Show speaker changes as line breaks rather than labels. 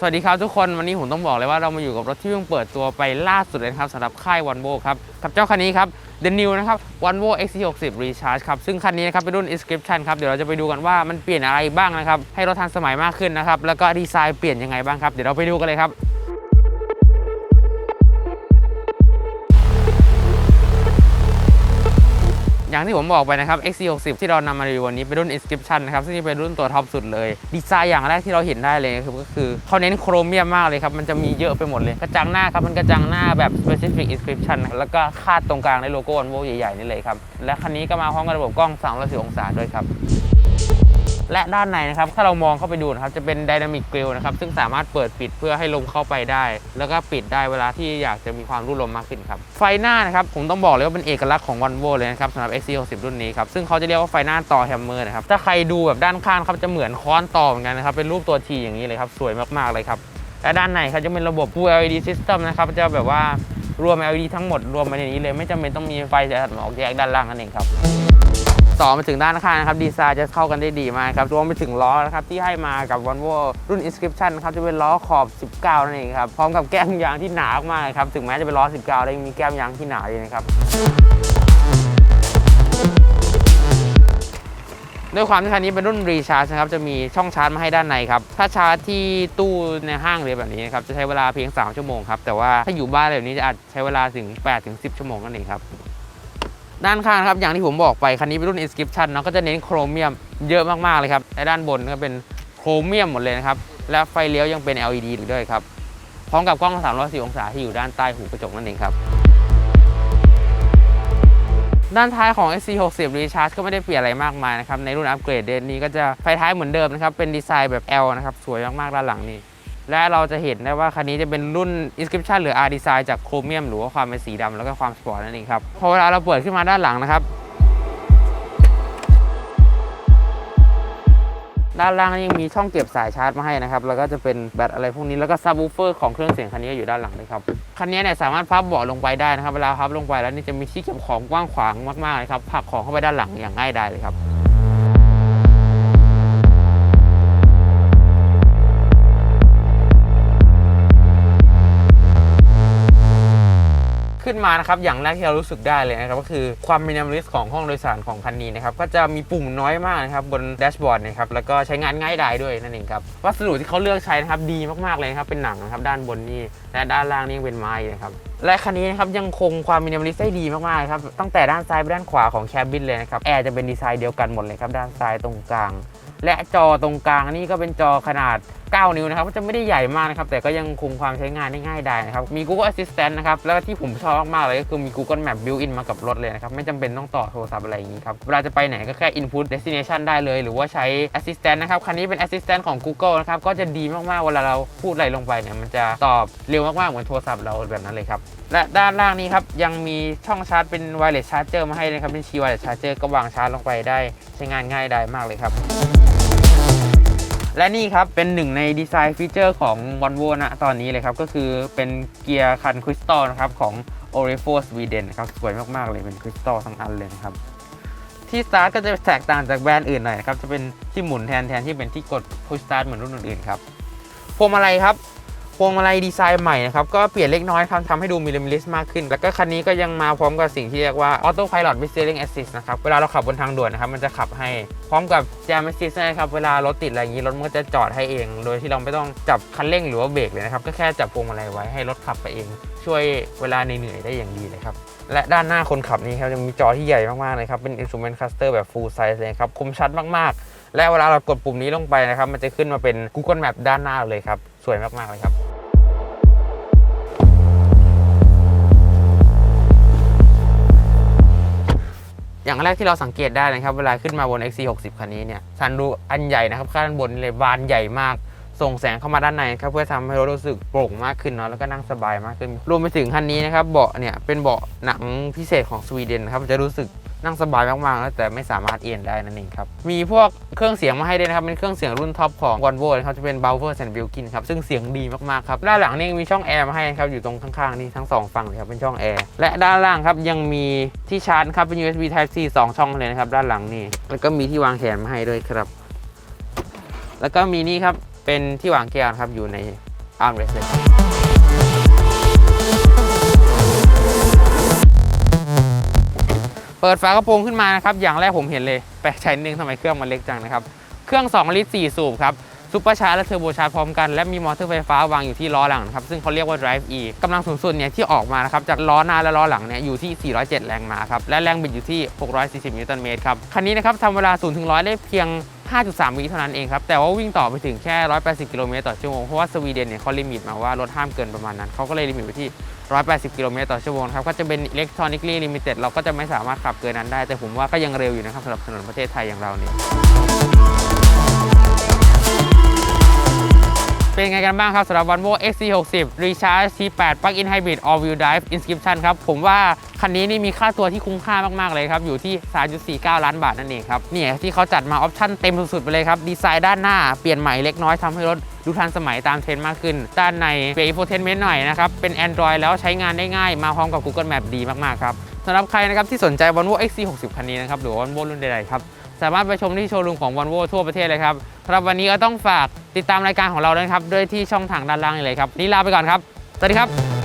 สวัสดีครับทุกคนวันนี้ผมต้องบอกเลยว่าเรามาอยู่กับรถที่เพิ่งเปิดตัวไปล่าสุดเลยนะครับสำหรับค่ายวันโบครับกับเจ้าคันนี้ครับเดนิวนะครับวันโว XC60 Recharge ครับซึ่งคันนี้นะครับเป็นรุ่น Inscription ครับเดี๋ยวเราจะไปดูกันว่ามันเปลี่ยนอะไรบ้างนะครับให้รถทันสมัยมากขึ้นนะครับแล้วก็ดีไซน์เปลี่ยนยังไงบ้างครับเดี๋ยวเราไปดูกันเลยครับ อย่างที่ผมบอกไปนะครับ XC60 ที่เรานำมารีวิววันนี้เป็นรุ่น Inscription นะครับ ซึ่งเป็นรุ่นตัวท็อปสุดเลย ดีไซน์อย่างแรกที่เราเห็นได้เลยคือก็คือเขาเน้นโครเมียมมากเลยครับ มันจะมีเยอะไปหมดเลย กระจังหน้าครับ มันกระจังหน้าแบบ specific inscription แล้วก็คาดตรงกลางในโลโก้ Volvo ใหญ่ๆนี่เลยครับ และคันนี้ก็มาพร้อมกับระบบกล้อง360องศาด้วยครับ และด้านในนะครับถ้าเรามองเข้าไปดูนะครับจะเป็น Dynamic Grill นะครับซึ่งสามารถเปิดปิดเพื่อให้ลมเข้าไปได้ แล้วก็ปิดได้เวลาที่อยากจะมีความรุ่ลมมากขึ้นครับไฟหน้านะครับผมต้องบอกเลยว่าเป็นเอกลักษณ์ของ Volvo เลยนะครับสำหรับ XC60 รุ่นนี้ครับซึ่งเขาจะเรียกว่าไฟหน้าต่อแฮมเมอร์นะครับถ้าใครดูแบบด้านข้างครับจะเหมือนค้อนต่อเหมือนกันนะครับเป็นรูปตัว T อย่างนี้เลยครับสวยมากๆเลยครับและด้านในครับจะเป็นระบบ Full LED System นะครับจะแบบว่ารวม LED ทั้งหมดรวมมาในนี้เลย ไม่จำเป็นต้องมีไฟฉายหมอกแยกด้านล่างนั่นเองครับ ต่อมาถึงด้านข้างนะครับดีไซน์จะเข้ากันได้ดีมากครับรวมไปถึงล้อนะครับที่ให้มากับ Volvo รุ่น Inscription นะครับจะเป็นล้อขอบ 19 นั่นเองครับพร้อมกับแก้มยางที่หนามากๆครับถึงแม้จะเป็นล้อ 19 แล้วยังมีแก้มยางที่หนาอยู่นะครับด้วยความที่คันนี้เป็นรุ่นรีชาร์จนะครับจะมีช่องชาร์จมาให้ด้านในครับถ้าชาร์จที่ตู้ในห้างเลยแบบนี้นะครับจะใช้เวลาเพียง 3 ชั่วโมงครับแต่ว่าถ้าอยู่บ้านแบบนี้จะอาจใช้เวลาถึง8-10 ชั่วโมงนั่นเองครับ ด้านข้างครับอย่างที่ผมบอกไปคันนี้เป็นรุ่น Inscription เนาะก็จะเน้นโครเมียมเยอะมาก ๆ เลยครับและด้านบนก็เป็นโครเมียมหมดเลยนะครับ และไฟเลี้ยวยังเป็น LED อยู่ด้วยครับ พร้อมกับกล้อง 360 องศาที่อยู่ด้านใต้หูกระจกนั่นเองครับ ด้านท้ายของ SC60 Recharge ก็ไม่ได้เปลี่ยนอะไรมากมายนะครับ ในรุ่นอัปเกรดเดนนี้ก็จะไฟท้ายเหมือนเดิมนะครับ เป็นดีไซน์แบบ L นะครับ สวยมากๆด้านหลังนี่ และเราจะเห็นได้ว่าคันนี้จะเป็นรุ่น Inscription หรือ R Design จากโครเมียมหรือว่าความเป็นสีดำแล้วก็ความสปอร์ตนั่นเองครับ พอเวลาเราเปิดขึ้นมาด้านหลังนะครับ ด้านล่างยังมีช่องเก็บสายชาร์จมาให้นะครับ แล้วก็จะเป็นแบตอะไรพวกนี้แล้วก็ซับวูเฟอร์ของเครื่องเสียงคันนี้ก็อยู่ด้านหลังเลยครับ คันนี้เนี่ยสามารถพับเบาะลงไปได้นะครับ เวลาพับลงไปแล้วนี่จะมีที่เก็บของกว้างขวางมากๆเลยครับผักของเข้าไปด้านหลังอย่างง่ายดายเลยครับ ขึ้นมานะครับอย่างแรกที่เรารู้สึกได้เลยนะครับก็คือความมินิมอลิสต์ของห้องโดยสารของคันนี้นะครับก็จะมีปุ่มน้อยมากนะครับบนแดชบอร์ดนะครับแล้วก็ใช้งานง่ายดายด้วยนั่นเองครับวัสดุที่เขาเลือกใช้นะครับดีมากๆเลยนะครับเป็นหนังนะครับด้านบนนี่และด้านล่างนี่เป็นไม้นะครับและคันนี้นะครับยังคงความมินิมอลิสต์ได้ดีมากๆครับตั้งแต่ด้านซ้ายไปด้านขวาของแคบินเลยนะครับแอร์จะเป็นดีไซน์เดียวกันหมดเลยครับด้านซ้ายตรงกลางและจอตรงกลางนี่ก็เป็นจอขนาด 9 นิ้วนะครับก็จะไม่ได้ใหญ่มากนะครับ แต่ก็ยังคงความใช้งานได้ง่ายได้นะครับ มี Google Assistant นะครับ แล้วก็ที่ผมชอบมากๆเลยก็คือมี Google Map built-in มากับรถเลยนะครับ ไม่จำเป็นต้องต่อโทรศัพท์อะไรอย่างนี้ครับ เวลาจะไปไหนก็แค่ input destination ได้เลย หรือว่าใช้ Assistant นะครับ คันนี้เป็น Assistant ของ Google นะครับ ก็จะดีมากๆ เวลาเราพูดอะไรลงไปเนี่ย มันจะตอบเร็วมากๆ เหมือนโทรศัพท์เราแบบนั้นเลยครับ และด้านล่างนี้ครับ ยังมีช่องชาร์จเป็น wireless charger มาให้นะครับ เป็นชี wireless charger ก็วางชาร์จลงไปได้ ใช้งานง่ายได้มากเลยครับ และนี่ครับเป็นหนึ่งในดีไซน์ฟีเจอร์ของ Volvo นะตอนนี้เลยครับ ก็คือเป็นเกียร์คันคริสตัลนะครับของ o r i f o Sweden นะครับสวยมากๆเลยเป็นคริสตัลทั้งอันเลยนะครับ ที่สตาร์ทก็จะแตกต่างจากแบรนด์อื่นหน่อยนะครับ จะเป็นที่หมุนแทนแทนที่เป็นที่กดพุชสตาร์ทเหมือนรุ่นอื่นๆครับพวงมาลัยครับ พวงมาลัยดีไซน์ใหม่นะครับ ก็เปลี่ยนเล็กน้อยครับทำให้ดูมินิมอลิสต์มากขึ้น แล้วก็คันนี้ก็ยังมาพร้อมกับสิ่งที่เรียกว่า Auto Pilot with Steering Assist นะครับ เวลาเราขับบนทางด่วนนะครับ มันจะขับให้พร้อมกับ Jam Assist นะครับ เวลารถติดอะไรอย่างนี้ รถมันก็จะจอดให้เอง โดยที่เราไม่ต้องจับคันเร่งหรือว่าเบรกเลยนะครับ ก็แค่จับพวงมาลัยไว้ให้รถขับไปเอง ช่วยเวลาเหนื่อยๆได้อย่างดีเลยครับ และด้านหน้าคนขับนี่ครับจะมีจอที่ใหญ่มากๆเลยครับ เป็น Instrument Cluster แบบ Full Size เลยครับ คมชัดมากๆ และเวลาเรากดปุ่มนี้ลงไปนะครับ มันจะขึ้นมาเป็น Google Map ด้านหน้าเลยครับ สวยมากๆเลยครับ อย่างแรกที่เราสังเกตได้นะครับ เวลาขึ้นมาบน XC60 คันนี้เนี่ยซันรูอันใหญ่นะครับข้างบนเลยบานใหญ่มาก ส่งแสงเข้ามาด้านในครับเพื่อทำให้รถรู้สึกโปร่งมากขึ้นเนาะแล้วก็นั่งสบายมากขึ้นรวมไปถึงคันนี้นะครับเบาะเนี่ยเป็นเบาะหนังพิเศษของสวีเดนนะครับจะรู้สึก นั่งสบายมากๆแล้วแต่ไม่สามารถเอียงได้นั่นเองครับ มีพวกเครื่องเสียงมาให้ด้วยนะครับ เป็นเครื่องเสียงรุ่นท็อปของ Volvo นะครับจะเป็น b o w e r and Wilkin ครับ ซึ่งเสียงดีมากๆครับด้านหลังนี่มีช่องแอร์มาให้ครับอยู่ตรงข้างๆนี่ทั้งสองฝั่งเลยครับเป็นช่องแอร์และด้านล่างครับยังมีที่ชาร์จครับเป็น USB Type C สองช่องเลยนะครับด้านหลังนี่แล้วก็มีที่วางแขนมาให้ด้วยครับ แล้วก็มีนี่ครับเป็นที่วางแก้วนครับอยู่ในอาร์มเรสเลยครับ เปิดฝากระโปรงขึ้นมานะครับ อย่างแรกผมเห็นเลยแปลกใจนิดนึงทำไมเครื่องมันเล็กจังนะครับ เครื่อง 2 ลิตร 4 สูบครับซูเปอร์ชาร์จและเทอร์โบชาร์จพร้อมกันและมีมอเตอร์ไฟฟ้าวางอยู่ที่ล้อหลังนะครับซึ่งเขาเรียกว่า Drive E กำลังสูงสุดเนี่ยที่ออกมานะครับจากล้อหน้าและล้อหลังเนี่ยอยู่ที่ 407 แรงม้าครับและแรงบิดอยู่ที่ 640 นิวตันเมตรครับคันนี้นะครับทำเวลา0ถึง100 ได้เพียง 5.3 วิเท่านั้นเองครับ แต่ว่าวิ่งต่อไปถึงแค่ 180 กิโลเมตรต่อชั่วโมง เพราะว่าสวีเดนเนี่ยเขาลิมิตมาว่ารถห้ามเกินประมาณนั้น เขาก็เลยลิมิตไปที่ 180 กิโลเมตรต่อชั่วโมงครับ ก็จะเป็น electronically limited เราก็จะไม่สามารถขับเกินนั้นได้ แต่ผมว่าก็ยังเร็วอยู่นะครับสำหรับถนนประเทศไทยอย่างเราเนี่ย เป็นไงกันบ้างครับสำหรับ Volvo XC60 Recharge T8 Plug-in Hybrid All Wheel Drive Inscription ครับ ผมว่าคันนี้นี่มีค่าตัวที่คุ้มค่ามาก ๆ เลยครับ อยู่ที่ 3.49 ล้านบาทนั่นเองครับเนี่ยที่เขาจัดมาออปชั่นเต็มสุด ๆ ไปเลยครับ ดีไซน์ด้านหน้าเปลี่ยนใหม่เล็กน้อยทำให้รถดูทันสมัยตามเทรนด์มากขึ้น ด้านในเปลี่ยน infotainment หน่อยนะครับ เป็น Android แล้วใช้งานได้ง่าย มาพร้อมกับ Google Map ดีมากๆครับสำหรับใครนะครับที่สนใจ Volvo XC60 คันนี้นะครับหรือว่า Volvo รุ่นใดๆครับ สามารถไปชมที่โชว์รูมของ Volvo ทั่วประเทศเลยครับสำหรับวันนี้ก็ต้องฝากติดตามรายการของเราด้วยครับด้วยที่ช่องทางด้านล่างเลยครับนี่ลาไปก่อนครับ สวัสดีครับ